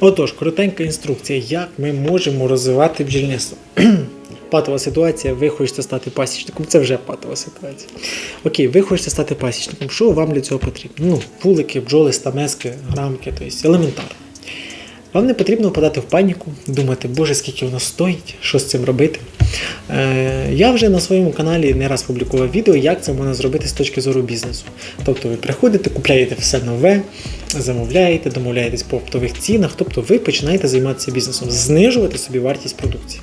Отож, коротенька інструкція, як ми можемо розвивати бджільництво. Патова ситуація, ви хочете стати пасічником, це вже патова ситуація. Окей, ви хочете стати пасічником. Що вам для цього потрібно? Ну, вулики, бджоли, стамески, грамки, тобто елементарно. Вам не потрібно впадати в паніку, думати, боже, скільки воно стоїть, що з цим робити. Е, я вже на своєму каналі не раз публікував відео, як це можна зробити з точки зору бізнесу. Тобто ви приходите, купляєте все нове, замовляєте, домовляєтесь по оптових цінах, тобто ви починаєте займатися бізнесом, знижувати собі вартість продукції.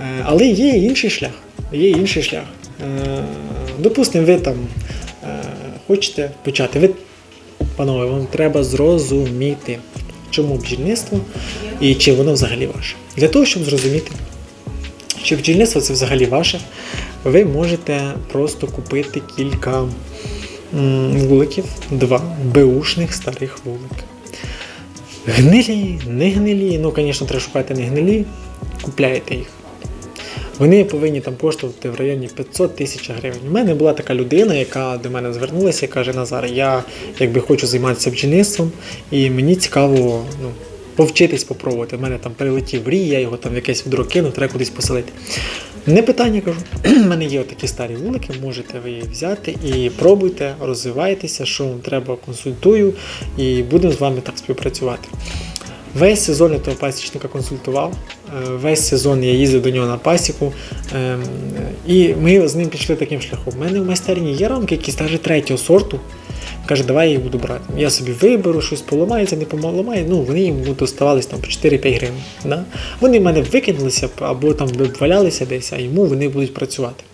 Е, але є інший шлях. Є інший шлях. Е, допустимо, ви там хочете почати. Ви, панове, вам треба зрозуміти, чому бджільництво і чи воно взагалі ваше. Для того, щоб зрозуміти, чи бджільництво це взагалі ваше, ви можете просто купити кілька вуликів, два беушних старих вулики. Гнилі, не гнилі, ну, звісно, треба шукати не гнилі, купляєте їх. Вони повинні там коштувати в районі 500 тисяч гривень. У мене була така людина, яка до мене звернулася і каже: Назар, я якби хочу займатися бджільництвом, і мені цікаво ну, повчитись попробувати. У мене там прилетів рій, я його там якесь відро кинув, треба кудись поселити. Не питання кажу. У мене є такі старі вулики, можете ви їх взяти і пробуйте, розвивайтеся, що вам треба, консультую, і будемо з вами так співпрацювати. Весь сезон я того пасічника консультував. е, Весь сезон я їздив до нього на пасіку. ем, І ми з ним пішли таким шляхом. У мене в майстерні є рамки, якісь навіть третього сорту. Каже, давай я їх буду брати. Я собі виберу, щось поламається, не поламає. Ну, вони йому доставались там по 4-5 гривень. Да? Вони в мене викинулися або там валялися десь, а йому вони будуть працювати.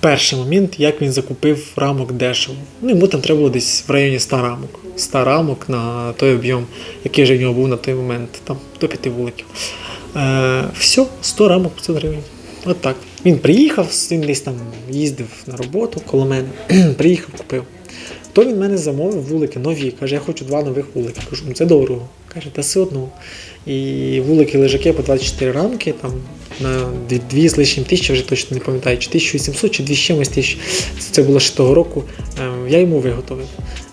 Перший момент, як він закупив рамок дешево. Ну, йому там треба було десь в районі 100 рамок. 100 рамок на той об'єм, який вже в нього був на той момент, там до 5 вуликів. Е, все, 100 рамок 500 гривень. От так. Він приїхав, він десь там їздив на роботу коло мене, приїхав, купив. То він мене замовив вулики нові. Каже, я хочу два нових вулики. Кажу, ну це дорого. Каже, та все одно. І вулики лежаки по 24 рамки, там на дві, дві з лишнім тисячі, вже точно не пам'ятаю, чи 1700, чи 2 з чимось тисяч. Це, було ще того року. Е, Я йому виготовив.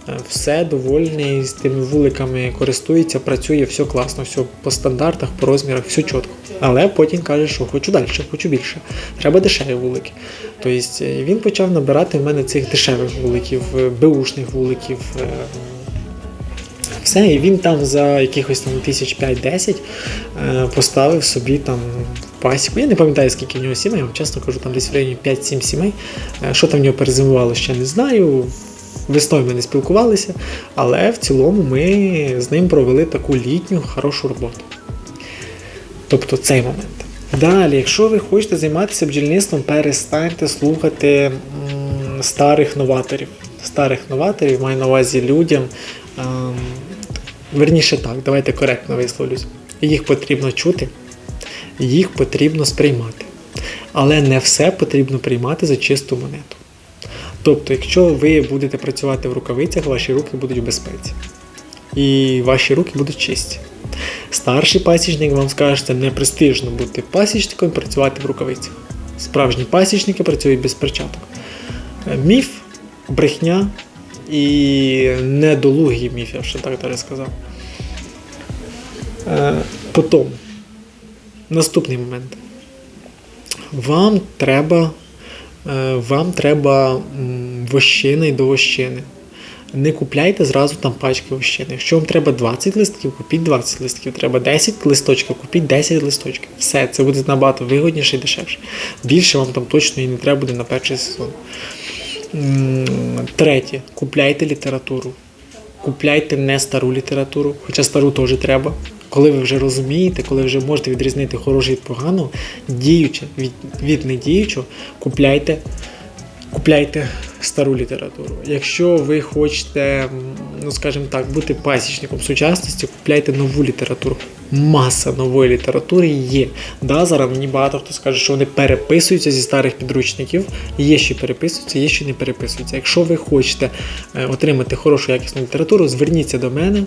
Е, Все довольний з тими вуликами, користується, працює, все класно, все по стандартах, по розмірах, все чітко. Але потім каже, що хочу далі, хочу більше. Треба дешеві вулики. Тобто е, він почав набирати в мене цих дешевих вуликів, е, беушних вуликів. Все, і він там за якихось там тисяч 5-10 е, поставив собі там пасіку. Я не пам'ятаю, скільки в нього сімей, я вам чесно кажу, там десь в районі 5-7 сімей. Що там в нього перезимувало, ще не знаю. Весною ми не спілкувалися, але в цілому ми з ним провели таку літню хорошу роботу. Тобто цей момент. Далі, якщо ви хочете займатися бджільництвом, перестаньте слухати старих новаторів. Старих новаторів маю на увазі людям. ем, верніше так, давайте коректно висловлюсь. Їх потрібно чути, їх потрібно сприймати. Але не все потрібно приймати за чисту монету. Тобто, якщо ви будете працювати в рукавицях, ваші руки будуть в безпеці. І ваші руки будуть чисті. Старший пасічник вам скаже, що це не бути пасічником і працювати в рукавицях. Справжні пасічники працюють без перчаток. Е, Міф, брехня і недолугий міф, я ще так далі сказав. Е, Потім, наступний момент. Вам треба, вам треба вощини до вощини. Не купляйте зразу там пачки вощини. Якщо вам треба 20 листків, купіть 20 листків. Треба 10 листочків, купіть 10 листочків. Все, це буде набагато вигодніше і дешевше. Більше вам там точно і не треба буде на перший сезон. Третє. Купляйте літературу. Купляйте не стару літературу, хоча стару теж треба. Коли ви вже розумієте, коли вже можете відрізнити хороше від поганого, діюче від, від недіючого, купляйте, купляйте стару літературу. Якщо ви хочете, ну скажімо так, бути пасічником сучасності, купляйте нову літературу. Маса нової літератури є. Да, зараз мені багато хто скаже, що вони переписуються зі старих підручників. Є, що переписуються, є, що не переписуються. Якщо ви хочете е, отримати хорошу якісну літературу, зверніться до мене.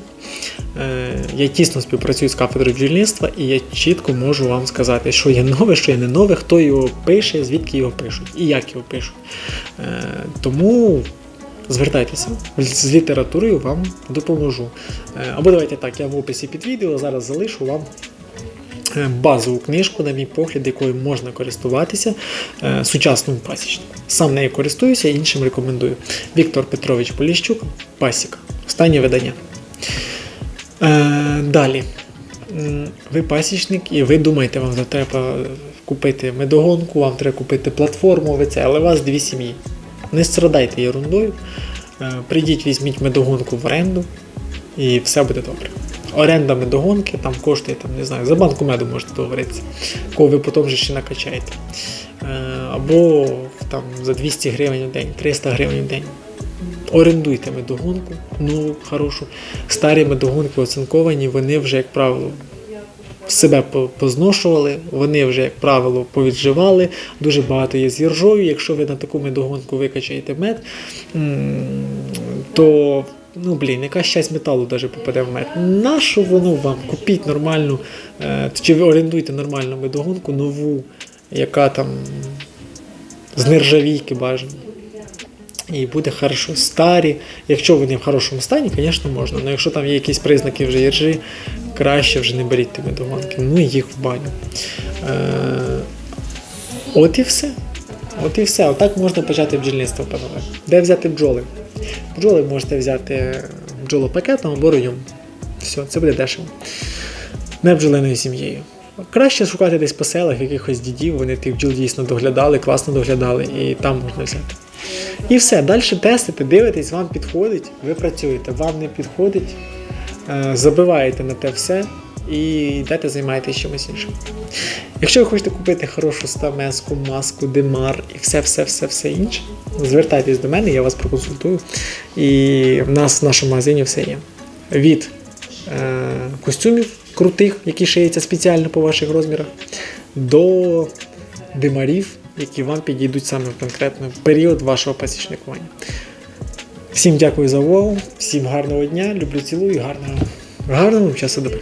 Е, Я тісно співпрацюю з кафедрою бджільництва, і я чітко можу вам сказати, що є нове, що є не нове, хто його пише, звідки його пишуть і як його пишуть. Е, Тому звертайтеся з літературою, вам допоможу. Е, Або давайте так, я в описі під відео зараз залишу вам е, базову книжку, на мій погляд, якою можна користуватися е, сучасному пасічнику. Сам нею користуюся, іншим рекомендую. Віктор Петрович Поліщук, Пасіка. Останнє видання. Далі. Ви пасічник, і ви думаєте, вам треба купити медогонку, вам треба купити платформу, ви це, але у вас дві сім'ї. Не страдайте ерундою. Е, Прийдіть, візьміть медогонку в оренду, і все буде добре. Оренда медогонки там коштує, там, не знаю, за банку меду можете договоритися, кого ви потім вже ще накачаєте. Е, Або там, за 200 гривень в день, 300 гривень в день. Орендуйте медогонку, ну хорошу. Старі медогонки оцинковані, вони вже, як правило, себе позношували, вони вже, як правило, повідживали. Дуже багато є з іржою. Якщо ви на таку медогонку викачаєте мед, то ну блін, яка часть металу навіть попаде в мед. Нащо воно вам? Купіть нормальну, е, чи ви орендуйте нормальну медогонку, нову, яка там з нержавійки бажано. І буде хорошо. Старі. Якщо вони в хорошому стані, звісно, можна. Але якщо там є якісь признаки вже іржі, краще вже не беріть ті медогонки. Ну і їх в баню. Е, от і все. От і все. Отак можна почати бджільництво, панове. Де взяти бджоли? Бджоли можете взяти бджолопакетом або ройом. Все, це буде дешево. Не бджолиною сім'єю. Краще шукати десь по селах якихось дідів, вони тих бджіл дійсно доглядали, класно доглядали, і там можна взяти. І все, далі тестите, дивитесь, вам підходить, ви працюєте, вам не підходить, забиваєте на те все і йдете займаєтесь чимось іншим. Якщо ви хочете купити хорошу стамеску, маску, демар і все, все, все, все інше, звертайтесь до мене, я вас проконсультую. І в нас в нашому магазині все є. Від е, костюмів крутих, які шиються спеціально по ваших розмірах, до димарів, які вам підійдуть саме в конкретно в період вашого пасічникування. Всім дякую за увагу, всім гарного дня, люблю, цілую, гарного, гарного часу доби.